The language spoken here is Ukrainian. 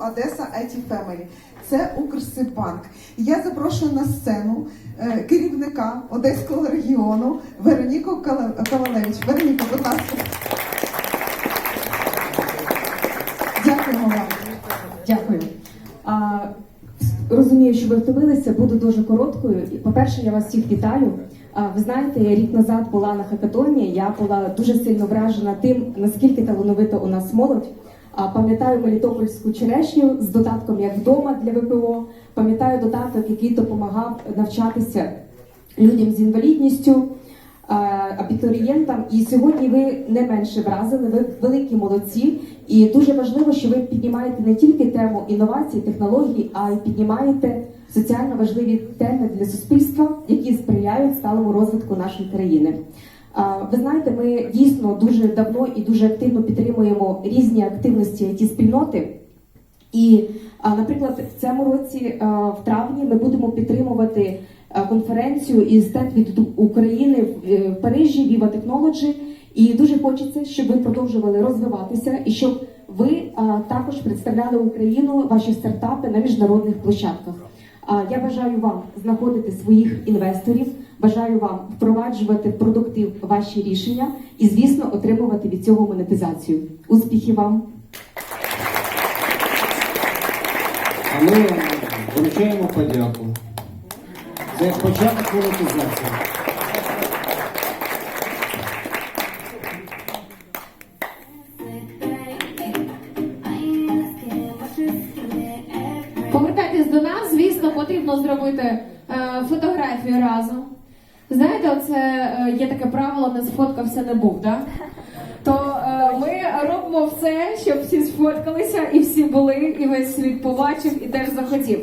Одеса IT Family. Це Укрсиббанк. Я запрошую на сцену е, керівника Одеського регіону Вероніку Кавалевич. Вероніка, будь ласка. Дякуємо вам. Дякую. А, розумію, що ви втомилися, буду дуже короткою. По-перше, я вас всіх вітаю. Ви знаєте, рік назад була на хакатоні. Я була дуже сильно вражена тим, наскільки талановита у нас молодь. Пам'ятаю Мелітопольську черешню з додатком як вдома для ВПО. Пам'ятаю додаток, який допомагав навчатися людям з інвалідністю, абітурієнтам. І сьогодні ви не менше вразили, ви великі молодці. І дуже важливо, що ви піднімаєте не тільки тему інновацій, технологій, а й піднімаєте соціально важливі теми для суспільства, які сприяють сталому розвитку нашої країни. Ви знаєте, ми дійсно дуже давно і дуже активно підтримуємо різні активності it спільноти. І, наприклад, в цьому році, в травні, ми будемо підтримувати конференцію і стенд від України в е, Парижі Viva Technology. І дуже хочеться, щоб ви продовжували розвиватися і щоб ви також представляли Україну, ваші стартапи на міжнародних площадках. Я бажаю вам знаходити своїх інвесторів, бажаю вам впроваджувати в продуктив ваші рішення і, звісно, отримувати від цього монетизацію. Успіхів вам! А ми вручаємо подяку. Це початок монетизації. Повертайтесь до нас, звісно, потрібно зробити е, фотографію разом. Знаєте, оце е, є таке правило, не сфоткався, не був, да? То е, ми робимо все, щоб всі сфоткалися і всі були, і весь світ побачив і теж захотів.